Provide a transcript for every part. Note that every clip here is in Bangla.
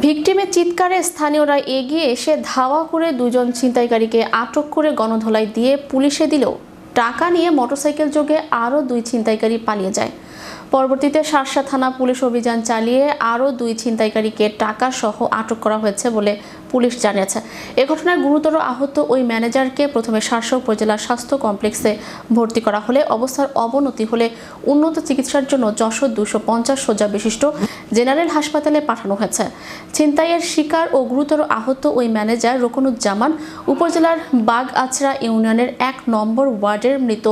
ভিকটিমের চিৎকারে স্থানীয়রা এগিয়ে এসে ধাওয়া করে দুজন ছিনতাইকারীকে আটক করে গণধোলাই দিয়ে পুলিশে দিলেও টাকা নিয়ে মোটরসাইকেল যোগে আরও দুই ছিনতাইকারী পালিয়ে যায়। পরবর্তীতে শার্শা থানা পুলিশ অভিযান চালিয়ে আরও দুই ছিনতাইকারীকে টাকাসহ আটক করা হয়েছে বলে পুলিশ জানিয়েছে। এ ঘটনায় গুরুতর আহত ওই ম্যানেজারকে প্রথমে শার্শা উপজেলা স্বাস্থ্য কমপ্লেক্সে ভর্তি করা হলে অবস্থার অবনতি হলে উন্নত চিকিৎসার জন্য যশোর দুশো পঞ্চাশ শয্যা বিশিষ্ট জেনারেল হাসপাতালে পাঠানো হয়েছে। ছিনতাইয়ের শিকার ও গুরুতর আহত ওই ম্যানেজার রকনুজ্জামান উপজেলার বাগ আচরা ইউনিয়নের এক নম্বর ওয়ার্ডের মৃত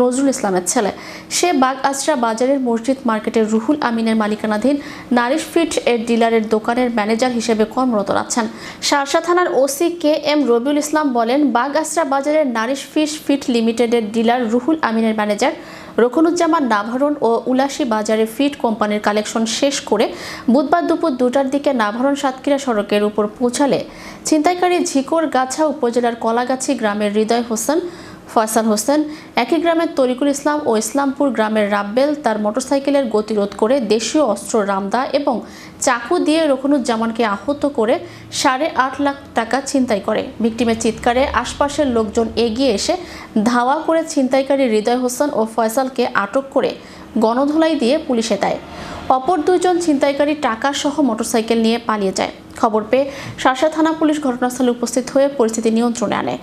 নজরুল ইসলামের ছেলে। সে বাগ আচরা বাজারের মসজিদ মার্কেটের রুহুল আমিনের মালিকানাধীন নারিশ ফিট এর ডিলারের দোকানের ম্যানেজার হিসেবে কর্মরত আছেন। শারশা থানার OC K M Rabiul Islam বলেন বাগ আচরা বাজারের নারিশ ফিশ ফিট লিমিটেডের ডিলার রুহুল আমিনের ম্যানেজার রকনুজ্জামান নাভারণ ও উলাসী বাজারে ফিট কোম্পানির কালেকশন শেষ করে বুধবার দুপুর দুটার দিকে নাভারণ সাতক্ষীরা সড়কের উপর পৌঁছালে ছিনতাইকারী ঝিকর গাছা উপজেলার কলাগাছি গ্রামের হৃদয় হোসেন ফয়সাল হোসেন, একই গ্রামের তরিকুল ইসলাম ও ইসলামপুর গ্রামের রাব্বেল তার মোটরসাইকেলের গতিরোধ করে দেশীয় অস্ত্র রামদা এবং চাকু দিয়ে রকনুজ্জামানকে আহত করে সাড়ে আট লাখ টাকা ছিনতাই করে। ভিকটিমের চিৎকারে আশপাশের লোকজন এগিয়ে এসে ধাওয়া করে ছিনতাইকারী হৃদয় হোসেন ও ফয়সালকে আটক করে গণধোলাই দিয়ে পুলিশে দেয়। অপর দুজন ছিনতাইকারী টাকা সহ মোটরসাইকেল নিয়ে পালিয়ে যায়। খবর পেয়ে শাসা থানা পুলিশ ঘটনাস্থলে উপস্থিত হয়ে পরিস্থিতি নিয়ন্ত্রণে আনে।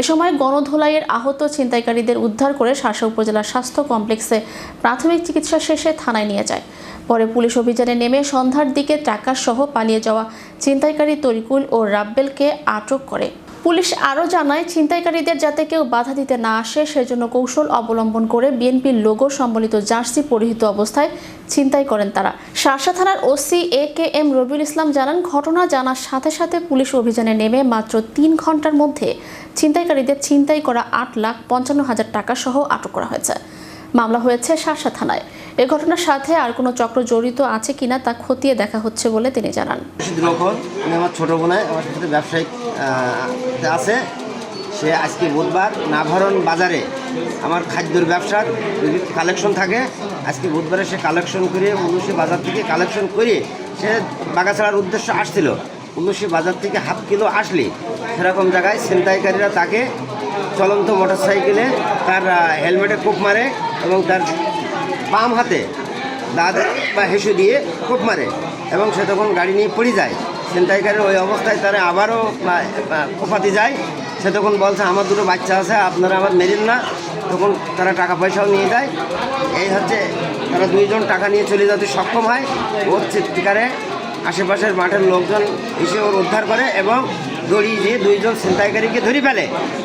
এ সময় গণধোলাইয়ের আহত ছিনতাইকারীদের উদ্ধার করে শাসা উপজেলা স্বাস্থ্য কমপ্লেক্সে প্রাথমিক চিকিৎসা শেষে থানায় নিয়ে যায়। পরে পুলিশ অভিযানে নেমে সন্ধ্যার দিকে টাকা সহ পালিয়ে যাওয়া ছিনতাইকারী তরিকুল ও রাব্বেলকে আটক করে। পুলিশ আরও জানায়, ছিনতাইকারীদের যাতে কেউ বাধা দিতে না আসে, সেজন্য কৌশল অবলম্বন করে বিএনপির লোগো সম্বলিত জার্সি পরিহিত অবস্থায় ছিনতাই করেন তারা। শার্শা থানার OC A K M Rabiul Islam জানান, ঘটনা জানার সাথে সাথে পুলিশ অভিযানে নেমে মাত্র তিন ঘণ্টার মধ্যে ছিনতাইকারীদের ছিনতাই করা আট লাখ পঞ্চান্ন হাজার টাকা সহ আটক করা হয়েছে। মামলা হয়েছে শার্শা থানায়। এ ঘটনার সাথে আর কোনো চক্র জড়িত আছে কিনা তা খতিয়ে দেখা হচ্ছে বলে তিনি জানান। আমার ছোটো বোনায় আমার সাথে ব্যবসায়িক আছে। সে আজকে বুধবার নাভরণ বাজারে আমার খাদ্যর ব্যবসার বিভিন্ন কালেকশন থাকে। আজকে বুধবারে সে কালেকশন করে উন্নসী বাজার থেকে কালেকশন করে সে বাগাছাড়ার উদ্দেশ্যে আসছিল। উন্নসী বাজার থেকে হাফ কিলো আসলে সেরকম জায়গায় ছিনতাইকারীরা তাকে চলন্ত মোটরসাইকেলে তার হেলমেটে কোপ মারে এবং তার বাম হাতে দাঁত বা হেসু দিয়ে কোপ মারে এবং সে তখন গাড়ি নিয়ে পড়ে যায়। ছিনতাইকারের ওই অবস্থায় তারা আবারও কোপাতে যায়। সে তখন বলছে, আমার দুটো বাচ্চা আছে, আপনারা আমার মেরেন না। তখন তারা টাকা পয়সাও নিয়ে যায়। এই হচ্ছে তারা দুইজন টাকা নিয়ে চলে যেতে সক্ষম হয়। ওর চিৎকারে আশেপাশের মাঠের লোকজন এসে ওর উদ্ধার করে এবং দড়ি দিয়ে দুইজন ছিনতাইকারীকে ধরে ফেলে।